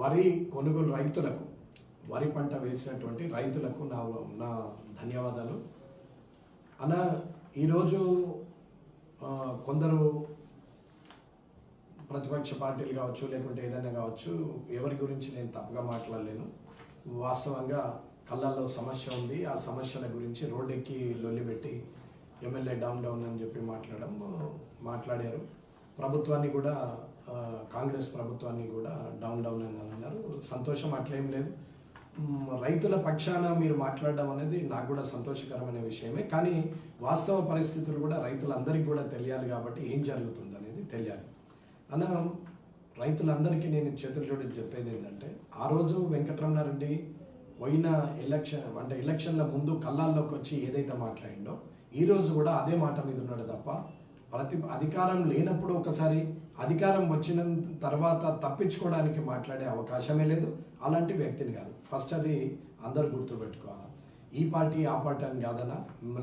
వరి కొనుగోలు రైతులకు వరి పంట వేసినటువంటి రైతులకు నా నా ధన్యవాదాలు. అన్న ఈరోజు కొందరు ప్రతిపక్ష పార్టీలు కావచ్చు లేకుంటే ఏదైనా కావచ్చు ఎవరి గురించి నేను తప్పుగా మాట్లాడలేను. వాస్తవంగా కళ్ళల్లో సమస్య ఉంది. ఆ సమస్యల గురించి రోడ్డెక్కి లొల్లిపెట్టి ఎమ్మెల్యే డౌన్ డౌన్ అని చెప్పి మాట్లాడడం మాట్లాడారు. ప్రభుత్వాన్ని కూడా కాంగ్రెస్ ప్రభుత్వాన్ని కూడా డౌన్ డౌన్ అని అన్నారు. సంతోషం అట్లేం లేదు. రైతుల పక్షాన మీరు మాట్లాడడం అనేది నాకు కూడా సంతోషకరమైన విషయమే. కానీ వాస్తవ పరిస్థితులు కూడా రైతులందరికీ కూడా తెలియాలి కాబట్టి ఏం జరుగుతుంది అనేది తెలియాలి. అన్న రైతులందరికీ నేను చేతులు జోడి చెప్పేది ఏంటంటే ఆ రోజు వెంకటరమణారెడ్డి పోయిన ఎలక్షన్ అంటే ఎలక్షన్ల ముందు కళ్ళాల్లోకి వచ్చి ఏదైతే మాట్లాడిండో ఈ రోజు కూడా అదే మాట మీద ఉన్నాడు తప్ప ప్రతి అధికారం లేనప్పుడు ఒకసారి అధికారం వచ్చిన తర్వాత తప్పించుకోవడానికి మాట్లాడే అవకాశమే లేదు. అలాంటి వ్యక్తిని కాదు. ఫస్ట్ అది అందరు గుర్తుపెట్టుకోవాలి. ఈ పార్టీ ఆ పార్టీ అని కాదన్నా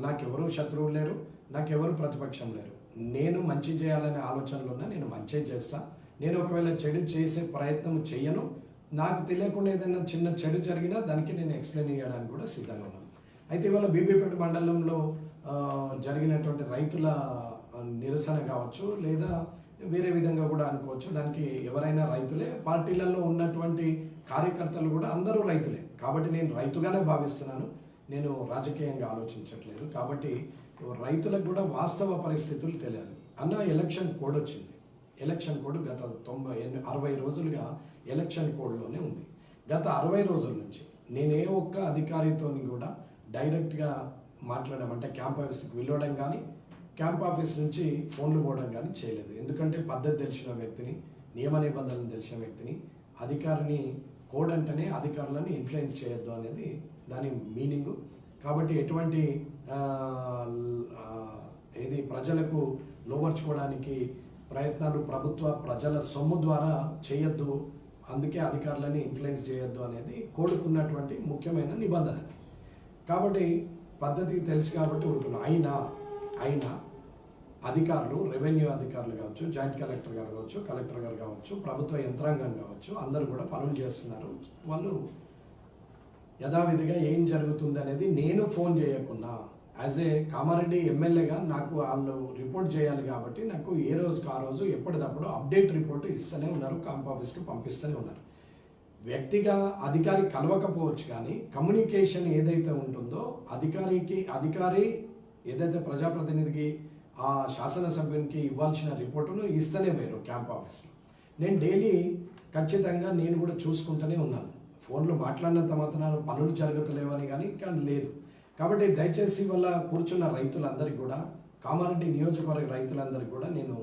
నాకెవరూ శత్రువులు లేరు నాకెవరు ప్రతిపక్షం లేరు. నేను మంచి చేయాలనే ఆలోచనలు ఉన్నా నేను మంచి చేస్తా. నేను ఒకవేళ చెడు చేసే ప్రయత్నం చెయ్యను. నాకు తెలియకుండా ఏదైనా చిన్న చెడు జరిగినా దానికి నేను ఎక్స్ప్లెయిన్ చేయడానికి కూడా సిద్ధంగా ఉన్నాను. అయితే ఇవాళ బీబీపేట మండలంలో జరిగినటువంటి రైతుల నిరసన కావచ్చు లేదా వేరే విధంగా కూడా అనుకోవచ్చు. దానికి ఎవరైనా రైతులే పార్టీలలో ఉన్నటువంటి కార్యకర్తలు కూడా అందరూ రైతులే. కాబట్టి నేను రైతుగానే భావిస్తున్నాను. నేను రాజకీయంగా ఆలోచించట్లేదు. కాబట్టి రైతులకు కూడా వాస్తవ పరిస్థితులు తెలియాలి. అన్న ఎలక్షన్ కోడ్ వచ్చింది. ఎలక్షన్ కోడ్ గత తొంభై ఎన్ని- అరవై రోజులుగా ఎలక్షన్ కోడ్లోనే ఉంది. గత అరవై రోజుల నుంచి నేను ఏ ఒక్క అధికారితోని కూడా డైరెక్ట్గా మాట్లాడడం అంటే క్యాంప్ ఆఫీస్కి వెళ్ళడం కానీ క్యాంప్ ఆఫీస్ నుంచి ఫోన్లు పోవడం కానీ చేయలేదు. ఎందుకంటే పద్ధతి తెలిసిన వ్యక్తిని నియమ నిబంధనలు తెలిసిన వ్యక్తిని అధికారిని కోడ్ అంటేనే అధికారులను ఇన్ఫ్లుయెన్స్ చేయొద్దు అనేది దాని మీనింగు. కాబట్టి ఎటువంటి ఏది ప్రజలకు లోపర్చుకోవడానికి ప్రయత్నాలు ప్రభుత్వ ప్రజల సొమ్ము ద్వారా చేయొద్దు అందుకే అధికారులని ఇన్ఫ్లుయెన్స్ చేయొద్దు అనేది కోడుకున్నటువంటి ముఖ్యమైన నిబంధన. కాబట్టి పద్ధతి తెలుసు కాబట్టి ఉంటున్నాం అయినా అయినా అధికారులు రెవెన్యూ అధికారులు కావచ్చు జాయింట్ కలెక్టర్ గారు కావచ్చు కలెక్టర్ గారు కావచ్చు ప్రభుత్వ యంత్రాంగం కావచ్చు అందరూ కూడా పనులు చేస్తున్నారు. వాళ్ళు యథావిధిగా ఏం జరుగుతుంది అనేది నేను ఫోన్ చేయకుండా యాజ్ ఏ కామారెడ్డి ఎమ్మెల్యేగా నాకు వాళ్ళు రిపోర్ట్ చేయాలి కాబట్టి నాకు ఏ రోజుకి ఆ రోజు ఎప్పటికప్పుడు అప్డేట్ రిపోర్ట్ ఇస్తూనే ఉన్నారు క్యాంప్ ఆఫీస్కి పంపిస్తూనే ఉన్నారు. వ్యక్తిగా అధికారి కలవకపోవచ్చు కానీ కమ్యూనికేషన్ ఏదైతే ఉంటుందో అధికారికి అధికారి ఏదైతే ప్రజాప్రతినిధికి ఆ శాసనసభ్యునికి ఇవ్వాల్సిన రిపోర్టును ఇస్తూనే వేరు క్యాంప్ ఆఫీస్లో. నేను డైలీ ఖచ్చితంగా నేను కూడా చూసుకుంటూనే ఉన్నాను. ఫోన్లో మాట్లాడినంత మాత్రం పనులు జరగతలేవని కానీ కానీ లేదు. కాబట్టి దయచేసి వల్ల కూర్చున్న రైతులందరికీ కూడా కామారెడ్డి నియోజకవర్గ రైతులందరికీ కూడా నేను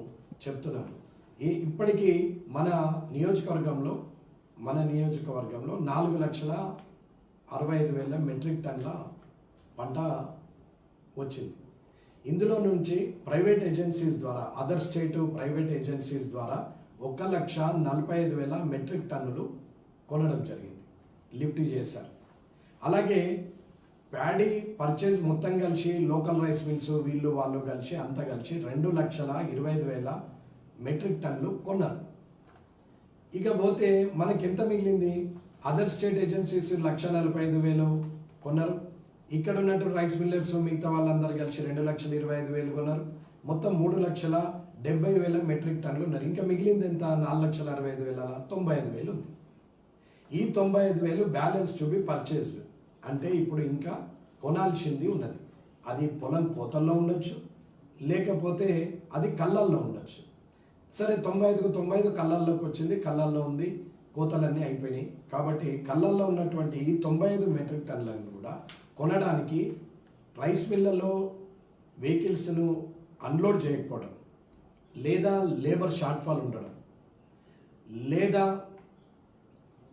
చెప్తున్నాను. ఈ ఇప్పటికీ మన నియోజకవర్గంలో మన నియోజకవర్గంలో నాలుగు లక్షల అరవై ఐదు వేల మెట్రిక్ టన్ల పంట వచ్చింది. ఇందులో నుంచి ప్రైవేట్ ఏజెన్సీస్ ద్వారా అదర్ స్టేట్ ప్రైవేట్ ఏజెన్సీస్ ద్వారా ఒక లక్ష నలభై ఐదు వేల మెట్రిక్ టన్నులు కొనడం జరిగింది లిఫ్ట్ చేశారు. అలాగే ప్యాడీ పర్చేజ్ మొత్తం కలిసి లోకల్ రైస్ మిల్స్ వీళ్ళు వాళ్ళు కలిసి అంతా కలిసి రెండు లక్షల ఇరవై ఐదు వేల మెట్రిక్ టన్నులు కొన్నారు. ఇక పోతే మనకి ఎంత మిగిలింది? అదర్ స్టేట్ ఏజెన్సీస్ లక్ష నలభై ఐదు వేలు కొన్నారు. ఇక్కడ ఉన్నట్టు రైస్ మిల్లర్స్ మిగతా వాళ్ళందరూ కలిసి రెండు లక్షల ఇరవై ఐదు వేలు కొన్నారు. మొత్తం మూడు లక్షల డెబ్బై వేల మెట్రిక్ టన్నులు ఉన్నారు. ఇంకా మిగిలింది ఎంత? నాలుగు లక్షల అరవై ఐదు వేల తొంభై ఐదు వేలు ఉంది. ఈ తొంభై ఐదు వేలు బ్యాలెన్స్ టు బి అంటే ఇప్పుడు ఇంకా కొనాల్సింది ఉన్నది. అది పొలం కోతల్లో ఉండొచ్చు. లేకపోతే అది కళ్ళల్లో ఉండొచ్చు. సరే తొంభై ఐదుకు తొంభై ఐదు కళ్ళల్లోకి వచ్చింది. కళ్ళల్లో ఉంది. కోతలన్నీ అయిపోయినాయి. కాబట్టి కళ్ళల్లో ఉన్నటువంటి ఈ తొంభై ఐదు మెట్రిక్ టన్నులను కూడా కొనడానికి రైస్ మిల్లలో వెహికల్స్ను అన్లోడ్ చేయకపోవడం లేదా లేబర్ షార్ట్ ఫాల్ ఉండడం లేదా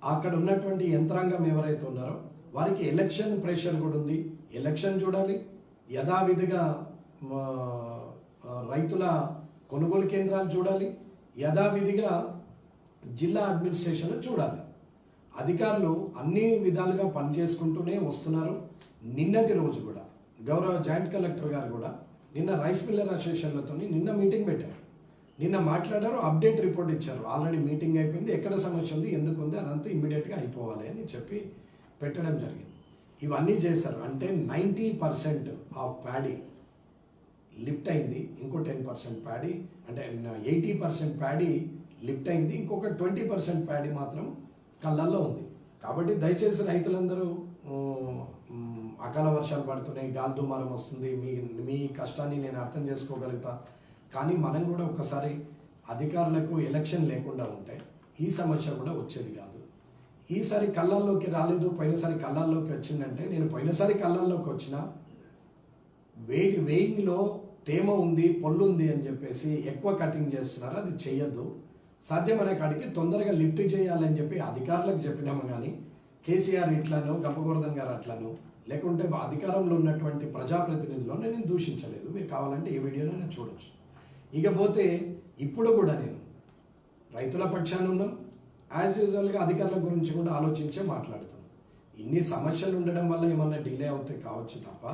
అక్కడ ఉన్నటువంటి యంత్రాంగం ఎవరైతే ఉన్నారో వారికి ఎలక్షన్ ప్రెషర్ కూడా ఉంది. ఎలక్షన్ చూడాలి. యథావిధిగా రైతుల కొనుగోలు కేంద్రాలు చూడాలి. యథావిధిగా జిల్లా అడ్మినిస్ట్రేషన్ చూడాలి. అధికారులు అన్ని విధాలుగా పనిచేసుకుంటూనే వస్తున్నారు. నిన్నటి రోజు కూడా గౌరవ జాయింట్ కలెక్టర్ గారు కూడా నిన్న రైస్ మిల్లర్ అసోసియేషన్లతో నిన్న మీటింగ్ పెట్టారు. నిన్న మాట్లాడారు అప్డేట్ రిపోర్ట్ ఇచ్చారు. ఆల్రెడీ మీటింగ్ అయిపోయింది. ఎక్కడ సమస్య ఉంది ఎందుకు ఉంది అదంతా ఇమ్మీడియట్గా అయిపోవాలి అని చెప్పి పెట్టడం జరిగింది. ఇవన్నీ చేశారు. అంటే ninety percent of paddy lift అయింది ఇంకో టెన్ పర్సెంట్ ప్యాడీ అంటే ఎయిటీ పర్సెంట్ ప్యాడీ లిఫ్ట్ అయింది ఇంకొక ట్వంటీ పర్సెంట్ ప్యాడీ మాత్రం కళ్ళల్లో ఉంది. కాబట్టి దయచేసి రైతులందరూ అకాల వర్షాలు పడుతున్నాయి గాలి దుమారం వస్తుంది మీ మీ కష్టాన్ని నేను అర్థం చేసుకోగలుగుతా. కానీ మనం కూడా ఒకసారి అధికారులకు ఎలక్షన్ లేకుండా ఉంటే ఈ సమస్య కూడా వచ్చేది కాదు. ఈసారి కళ్ళల్లోకి రాలేదు పోయినసారి కళ్ళల్లోకి వచ్చిందంటే నేను పోయినసారి కళ్ళల్లోకి వచ్చిన వే వేయింగ్లో తేమ ఉంది పొల్లు ఉంది అని చెప్పేసి ఎక్కువ కటింగ్ చేస్తున్నారు అది చేయొద్దు సాధ్యమనే కాడికి తొందరగా లిఫ్ట్ చేయాలని చెప్పి అధికారులకు చెప్పినాము కానీ కేసీఆర్ ఇట్లను గంపగోవర్ధన్ గారు అట్లను లేకుంటే అధికారంలో ఉన్నటువంటి ప్రజాప్రతినిధులను నేను దూషించలేదు. మీరు కావాలంటే ఈ నేను చూడొచ్చు. ఇకపోతే ఇప్పుడు కూడా నేను రైతుల పక్షాన ఉన్నాం. యాజ్ యూజువల్గా అధికారుల గురించి కూడా ఆలోచించే మాట్లాడుతున్నాం. ఇన్ని సమస్యలు ఉండడం వల్ల ఏమన్నా డిలే అవుతాయి కావచ్చు తప్ప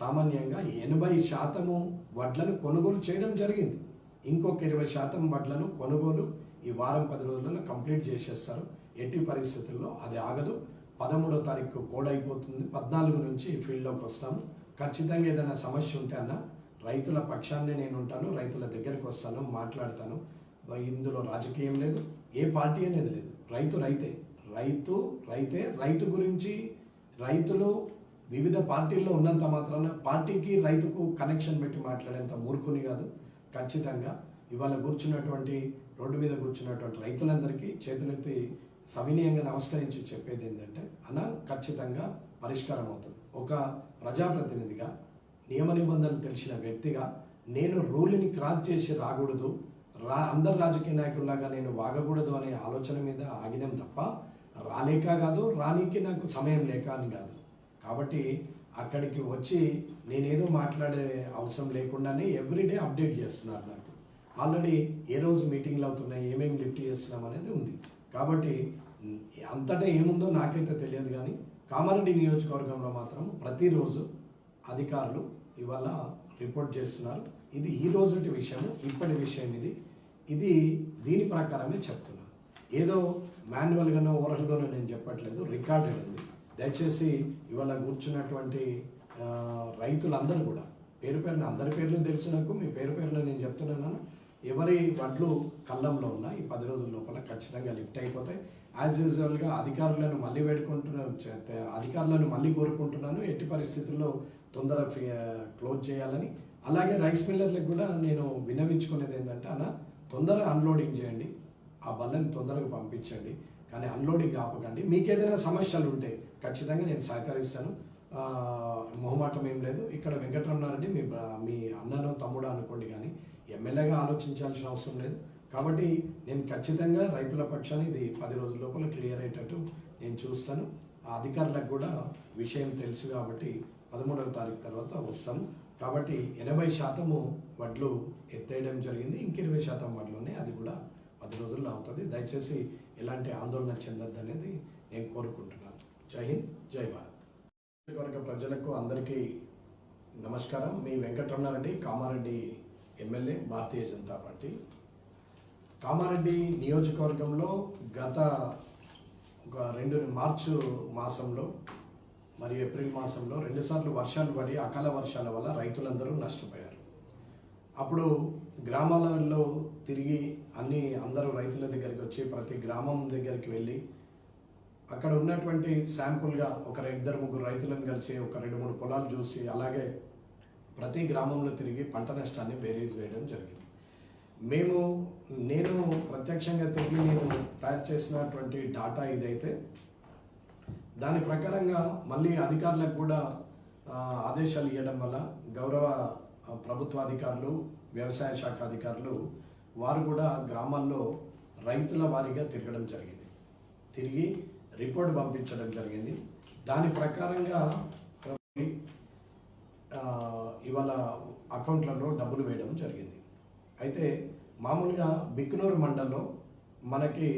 సామాన్యంగా ఎనభై శాతము వడ్లను కొనుగోలు చేయడం జరిగింది. ఇంకొక ఇరవై శాతం వడ్లను కొనుగోలు ఈ వారం పది రోజులలో కంప్లీట్ చేసేస్తారు. ఎట్టి పరిస్థితుల్లో అది ఆగదు. పదమూడో తారీఖు కోడ్ అయిపోతుంది పద్నాలుగు నుంచి ఫీల్డ్లోకి వస్తాము. ఖచ్చితంగా ఏదైనా సమస్య ఉంటే అన్న రైతుల పక్షాన్నే నేను ఉంటాను రైతుల దగ్గరికి వస్తాను మాట్లాడతాను. ఇందులో రాజకీయం లేదు ఏ పార్టీ అనేది లేదు. రైతు రైతే రైతు రైతే రైతు గురించి రైతులు వివిధ పార్టీల్లో ఉన్నంత మాత్రాన పార్టీకి రైతుకు కనెక్షన్ పెట్టి మాట్లాడేంత మూర్ఖుని కాదు. ఖచ్చితంగా ఇవాళ కూర్చున్నటువంటి రోడ్డు మీద కూర్చున్నటువంటి రైతులందరికీ చేతులెత్తి సవినీయంగా నమస్కరించి చెప్పేది ఏంటంటే అన్న ఖచ్చితంగా పరిష్కారం అవుతుంది ఒక ప్రజాప్రతినిధిగా నియమ నిబంధనలు తెలిసిన వ్యక్తిగా నేను రూల్ని క్రాస్ చేసి రాకూడదు రా అందరు రాజకీయ నాయకుల్లాగా నేను వాగకూడదు అనే ఆలోచన మీద ఆగినాం తప్ప రాలేక కాదు రానీకి నాకు సమయం లేక అని కాదు. కాబట్టి అక్కడికి వచ్చి నేనేదో మాట్లాడే అవసరం లేకుండానే ఎవ్రీడే అప్డేట్ చేస్తున్నారు నాకు. ఆల్రెడీ ఏ రోజు మీటింగ్లు అవుతున్నాయి ఏమేమి లిఫ్ట్ చేస్తున్నాం అనేది ఉంది. కాబట్టి అంతటా ఏముందో నాకైతే తెలియదు కానీ కామారెడ్డి నియోజకవర్గంలో మాత్రం ప్రతిరోజు అధికారులు ఇవాళ రిపోర్ట్ చేస్తున్నారు. ఇది ఈ రోజుటి విషయము ఇప్పటి విషయం ఇది. ఇది దీని ప్రకారమే చెప్తున్నాను ఏదో మాన్యువల్గానో ఓరల్గానో నేను చెప్పట్లేదు రికార్డెడ్ ఉంది. దయచేసి ఇవాళ కూర్చున్నటువంటి రైతులందరూ కూడా పేరు పేరున అందరి పేర్లు తెలుసు నాకు మీ పేరు పేరున నేను చెప్తున్నాను. ఎవరి వడ్లు కళ్ళంలో ఉన్నా ఈ పది రోజుల లోపల ఖచ్చితంగా లిఫ్ట్ అయిపోతాయి. యాజ్ యూజువల్గా అధికారులను మళ్ళీ వేడుకుంటున్నాను అధికారులను మళ్ళీ కోరుకుంటున్నాను. ఎట్టి పరిస్థితుల్లో తొందర క్లోజ్ చేయాలని. అలాగే రైస్ మిల్లర్లకు కూడా నేను విన్నవించుకునేది ఏంటంటే అన్న తొందర అన్లోడింగ్ చేయండి. ఆ బల్లని తొందరగా పంపించండి. కానీ అన్లోడింగ్ ఆపకండి. మీకు ఏదైనా సమస్యలు ఉంటే ఖచ్చితంగా నేను సహకరిస్తాను. మొహమాటం ఏం లేదు. ఇక్కడ వెంకటరమణారెడ్డి మీ మీ అన్నను తమ్ముడు అనుకోండి కానీ ఎమ్మెల్యేగా ఆలోచించాల్సిన అవసరం లేదు. కాబట్టి నేను ఖచ్చితంగా రైతుల పక్షాన్ని ఇది పది రోజుల లోపల క్లియర్ అయ్యేటట్టు నేను చూస్తాను. ఆ అధికారులకు కూడా విషయం తెలుసు కాబట్టి పదమూడవ తారీఖు తర్వాత వస్తాను. కాబట్టి ఎనభై శాతము వడ్లు ఎత్తేయడం జరిగింది. ఇంక ఇరవై శాతం వడ్లు ఉన్నాయి అది కూడా పది రోజుల్లో అవుతుంది. దయచేసి ఎలాంటి ఆందోళన చెందొద్దు అనేది నేను కోరుకుంటున్నాను. జై హింద్ జై భారత్. వర్గ ప్రజలకు అందరికీ నమస్కారం. మీ వెంకటరమణారెడ్డి కామారెడ్డి ఎమ్మెల్యే భారతీయ జనతా పార్టీ. కామారెడ్డి నియోజకవర్గంలో గత ఒక రెండు మార్చు మాసంలో మరియు ఏప్రిల్ మాసంలో రెండుసార్లు వర్షాలు పడి అకాల వర్షాల వల్ల రైతులందరూ నష్టపోయారు. అప్పుడు గ్రామాలలో తిరిగి అన్ని అందరూ రైతుల దగ్గరికి వచ్చి ప్రతి గ్రామం దగ్గరికి వెళ్ళి అక్కడ ఉన్నటువంటి శాంపుల్గా ఒక ఇద్దరు ముగ్గురు రైతులను కలిసి ఒక రెండు మూడు పొలాలు చూసి అలాగే ప్రతి గ్రామంలో తిరిగి పంట నష్టాన్ని బేరీజ్ వేయడం జరిగింది. మేము నేను ప్రత్యక్షంగా తిరిగి నేను తయారు చేసినటువంటి డాటా ఇదైతే దాని ప్రకారంగా మళ్ళీ అధికారులకు కూడా ఆదేశాలు ఇవ్వడం వల్ల గౌరవ ప్రభుత్వ అధికారులు వ్యవసాయ శాఖ అధికారులు వారు కూడా గ్రామాల్లో రైతుల వారీగా తిరగడం జరిగింది. తిరిగి రిపోర్ట్ పంపించడం జరిగింది. దాని ప్రకారంగా ఇవాళ అకౌంట్లలో డబ్బులు వేయడం జరిగింది. అయితే మామూలుగా బిక్కునూరు మండలం మనకి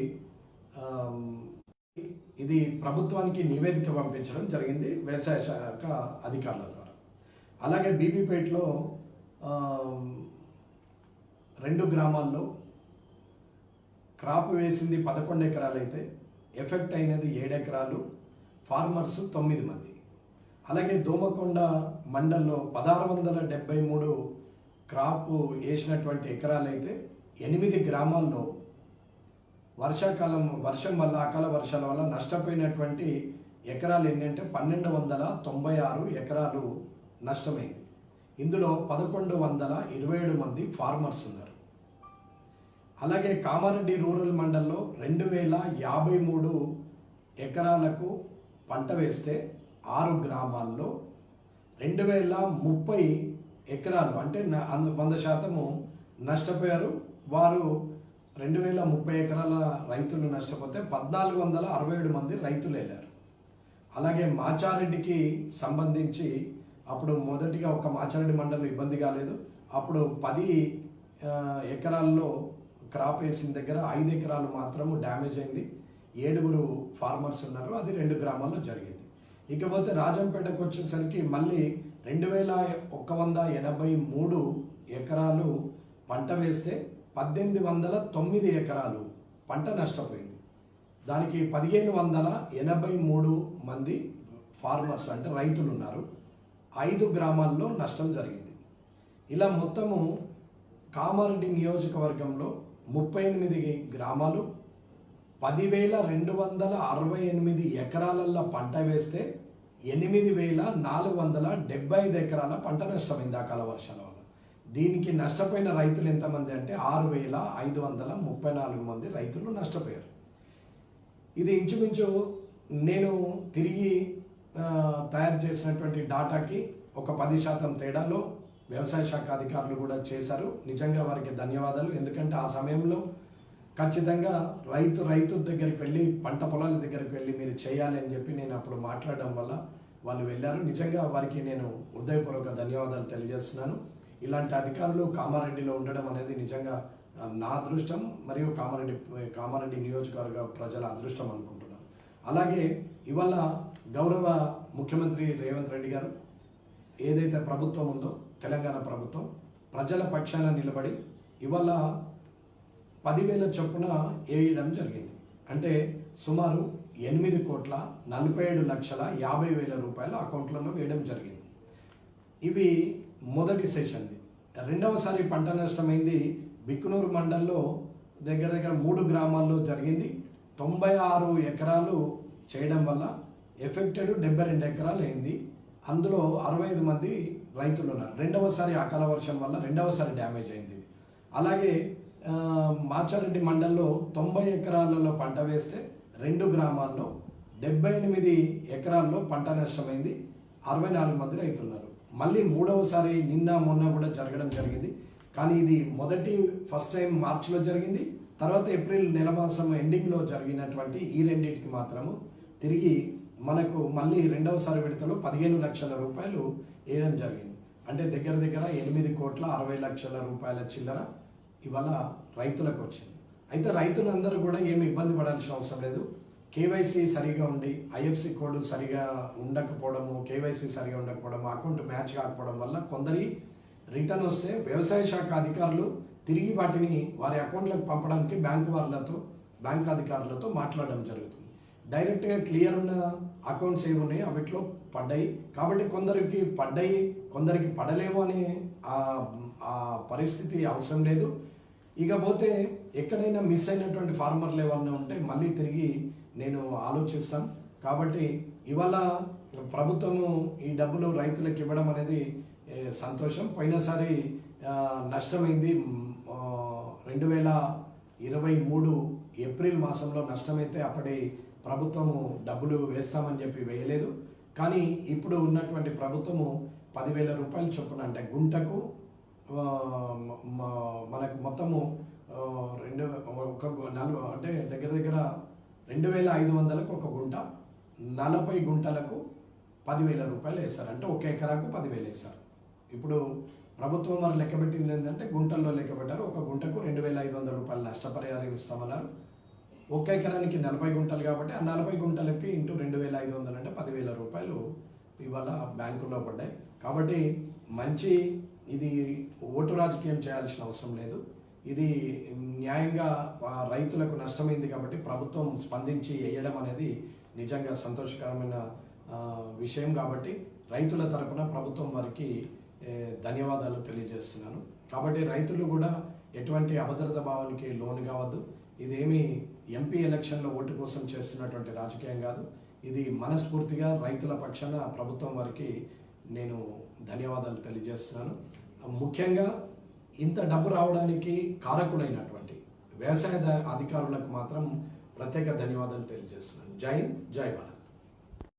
ఇది ప్రభుత్వానికి నివేదిక పంపించడం జరిగింది వ్యవసాయ శాఖ అధికారుల ద్వారా. అలాగే బీబీపేటలో రెండు గ్రామాల్లో క్రాప్ వేసింది పదకొండు ఎకరాలు అయితే ఎఫెక్ట్ అయినది ఏడు ఎకరాలు ఫార్మర్స్ తొమ్మిది మంది. అలాగే దోమకొండ మండల్లో పదహారు వందల డెబ్బై మూడు క్రాప్ వేసినటువంటి ఎకరాలైతే ఎనిమిది గ్రామాల్లో వర్షాకాలం వర్షం వల్ల అకాల వర్షాల వల్ల నష్టపోయినటువంటి ఎకరాలు ఏంటంటే పన్నెండు వందల తొంభై ఆరు ఎకరాలు నష్టమైంది. ఇందులో పదకొండు వందల ఇరవై ఏడు మంది ఫార్మర్స్ ఉన్నారు. అలాగే కామారెడ్డి రూరల్ మండల్లో రెండు వేల యాభై మూడు ఎకరాలకు పంట వేస్తే ఆరు గ్రామాల్లో రెండు వేల ముప్పై ఎకరాలు అంటే న- వంద శాతము నష్టపోయారు. వారు రెండు వేల ముప్పై ఎకరాల రైతులు నష్టపోతే పద్నాలుగు వందల అరవై ఏడు మంది రైతులు వెళ్ళారు అలాగే మాచారెడ్డికి సంబంధించి అప్పుడు మొదటిగా ఒక మాచారెడ్డి మండలం ఇబ్బంది కాలేదు. అప్పుడు పది ఎకరాల్లో క్రాప్ వేసిన దగ్గర ఐదు ఎకరాలు మాత్రము డ్యామేజ్ అయింది. ఏడుగురు ఫార్మర్స్ ఉన్నారు. అది రెండు గ్రామాల్లో జరిగింది. ఇకపోతే రాజంపేటకు వచ్చేసరికి మళ్ళీ రెండు వేల ఒక వంద ఎనభై మూడు ఎకరాలు పంట వేస్తే పద్దెనిమిది వందల తొమ్మిది ఎకరాలు పంట నష్టపోయింది. దానికి పదిహేను వందల ఎనభై మూడు మంది ఫార్మర్స్ అంటే రైతులు ఉన్నారు ఐదు గ్రామాల్లో నష్టం జరిగింది. ఇలా మొత్తము కామారెడ్డి నియోజకవర్గంలో ముప్పై ఎనిమిది గ్రామాలు పదివేల రెండు వందల అరవై ఎనిమిది ఎకరాలల్లో పంట వేస్తే ఎనిమిది వేల నాలుగు వందల డెబ్బై ఐదు ఎకరాల పంట నష్టమైంది అకాల వర్షాల వల్ల. దీనికి నష్టపోయిన రైతులు ఎంతమంది అంటే ఆరు వేల ఐదు వందల ముప్పై నాలుగు మంది రైతులు నష్టపోయారు. ఇది ఇంచుమించు నేను తిరిగి తయారు చేసినటువంటి డాటాకి ఒక పది శాతం తేడాలో వ్యవసాయ శాఖ అధికారులు కూడా చేశారు. నిజంగా వారికి ధన్యవాదాలు. ఎందుకంటే ఆ సమయంలో ఖచ్చితంగా రైతు రైతు దగ్గరికి వెళ్ళి పంట పొలాల దగ్గరికి వెళ్ళి మీరు చేయాలి అని చెప్పి నేను అప్పుడు మాట్లాడడం వల్ల వాళ్ళు వెళ్ళారు. నిజంగా వారికి నేను హృదయపూర్వక ధన్యవాదాలు తెలియజేస్తున్నాను. ఇలాంటి అధికారులు కామారెడ్డిలో ఉండడం అనేది నిజంగా నా అదృష్టం మరియు కామారెడ్డి కామారెడ్డి నియోజకవర్గ ప్రజల అదృష్టం అనుకుంటున్నాను. అలాగే ఇవాళ గౌరవ ముఖ్యమంత్రి రేవంత్ రెడ్డి గారు ఏదైతే ప్రభుత్వం ఉందో తెలంగాణ ప్రభుత్వం ప్రజల పక్షాన నిలబడి ఇవాళ పదివేల చొప్పున వేయడం జరిగింది. అంటే సుమారు ఎనిమిది కోట్ల నలభై ఏడు లక్షల యాభై వేల రూపాయల అకౌంట్లలో వేయడం జరిగింది. ఇవి మొదటి సెషన్ది. రెండవసారి పంట నష్టమైంది బిక్కునూరు మండల్లో దగ్గర దగ్గర మూడు గ్రామాల్లో జరిగింది. తొంభై ఆరు ఎకరాలు చేయడం వల్ల ఎఫెక్టెడ్ డెబ్బై రెండు ఎకరాలు అయింది. అందులో అరవై ఐదు మంది రైతులు ఉన్నారు. రెండవసారి అకాల వర్షం వల్ల రెండవసారి డ్యామేజ్ అయింది. అలాగే మాచారెడ్డి మండల్లో తొంభై ఎకరాలలో పంట వేస్తే రెండు గ్రామాల్లో డెబ్బై ఎనిమిది ఎకరాల్లో పంట నష్టమైంది. అరవై నాలుగు మంది రైతున్నారు మళ్ళీ మూడవసారి నిన్న మొన్న కూడా జరగడం జరిగింది. కానీ ఇది మొదటి ఫస్ట్ టైం మార్చిలో జరిగింది. తర్వాత ఏప్రిల్ నెల మాసం ఎండింగ్లో జరిగినటువంటి ఈ రెండింటికి మాత్రము తిరిగి మనకు మళ్ళీ రెండవసారి విడతలో పదిహేను లక్షల రూపాయలు వేయడం జరిగింది. అంటే దగ్గర దగ్గర ఎనిమిది కోట్ల అరవై లక్షల రూపాయల చిల్లర ఇవాళ రైతులకు వచ్చింది అయితే రైతులందరూ కూడా ఏమి ఇబ్బంది పడాల్సిన అవసరం లేదు. కేవైసీ సరిగా ఉండి ఐఎఫ్సి కోడ్ సరిగా ఉండకపోవడము కేవైసీ సరిగా ఉండకపోవడము అకౌంట్ మ్యాచ్ కాకపోవడం వల్ల కొందరి రిటర్న్ వస్తే వ్యవసాయ శాఖ అధికారులు తిరిగి వాటిని వారి అకౌంట్లకు పంపడానికి బ్యాంకు వాళ్ళతో బ్యాంక్ అధికారులతో మాట్లాడడం జరుగుతుంది. డైరెక్ట్గా క్లియర్ ఉన్న అకౌంట్స్ ఏమి ఉన్నాయి అవిట్లో పడ్డాయి. కాబట్టి కొందరికి పడ్డాయి కొందరికి పడలేవు అనే ఆ- ఆ పరిస్థితి అవసరం లేదు. ఇకపోతే ఎక్కడైనా మిస్ అయినటువంటి ఫార్మర్లు ఏమన్నా ఉంటే మళ్ళీ తిరిగి నేను ఆలోచిస్తాం. కాబట్టి ఇవాళ ప్రభుత్వము ఈ డబ్బులు రైతులకు ఇవ్వడం అనేది సంతోషం. పోయినసారి నష్టమైంది. రెండు వేల ఇరవై మూడు ఏప్రిల్ మాసంలో నష్టమైతే అప్పటి ప్రభుత్వము డబ్బులు వేస్తామని చెప్పి వేయలేదు. కానీ ఇప్పుడు ఉన్నటువంటి ప్రభుత్వము పదివేల రూపాయలు చొప్పున అంటే గుంటకు మనకు మొత్తము రెండు ఒక గు- అంటే దగ్గర దగ్గర రెండు వేల ఐదు వందలకు ఒక గుంట నలభై గుంటలకు పదివేల రూపాయలు వేశారు. అంటే ఒక ఎకరాకు పదివేలు వేశారు. ఇప్పుడు ప్రభుత్వం వారు లెక్క పెట్టింది ఏంటంటే గుంటల్లో లెక్క పెట్టారు. ఒక గుంటకు రెండు వేల ఐదు వందల రూపాయలు నష్టపరిహారం ఇస్తామన్నారు. ఒక ఎకరానికి నలభై గుంటలు కాబట్టి ఆ నలభై గుంటలకి ఇంటూ రెండు వేల ఐదు వందలు అంటే పదివేల రూపాయలు ఇవాళ బ్యాంకుల్లో పడ్డాయి. కాబట్టి మంచి ఇది ఓటు రాజకీయం చేయాల్సిన అవసరం లేదు. ఇది న్యాయంగా రైతులకు నష్టమైంది కాబట్టి ప్రభుత్వం స్పందించి వేయడం అనేది నిజంగా సంతోషకరమైన విషయం కాబట్టి రైతుల తరపున ప్రభుత్వం వారికి ధన్యవాదాలు తెలియజేస్తున్నాను. కాబట్టి రైతులు కూడా ఎటువంటి అభద్రత భావానికి లోను కావద్దు. ఇదేమి ఎంపీ ఎలక్షన్లో ఓటు కోసం చేస్తున్నటువంటి రాజకీయం కాదు. ఇది మనస్ఫూర్తిగా రైతుల పక్షాన ప్రభుత్వం వారికి నేను ధన్యవాదాలు తెలియజేస్తున్నాను. ముఖ్యంగా ఇంత డబ్బు రావడానికి కారకుడైనటువంటి వ్యవసాయ అధికారులకు మాత్రం ప్రత్యేక ధన్యవాదాలు తెలియజేస్తున్నాను. జై జై భారత్.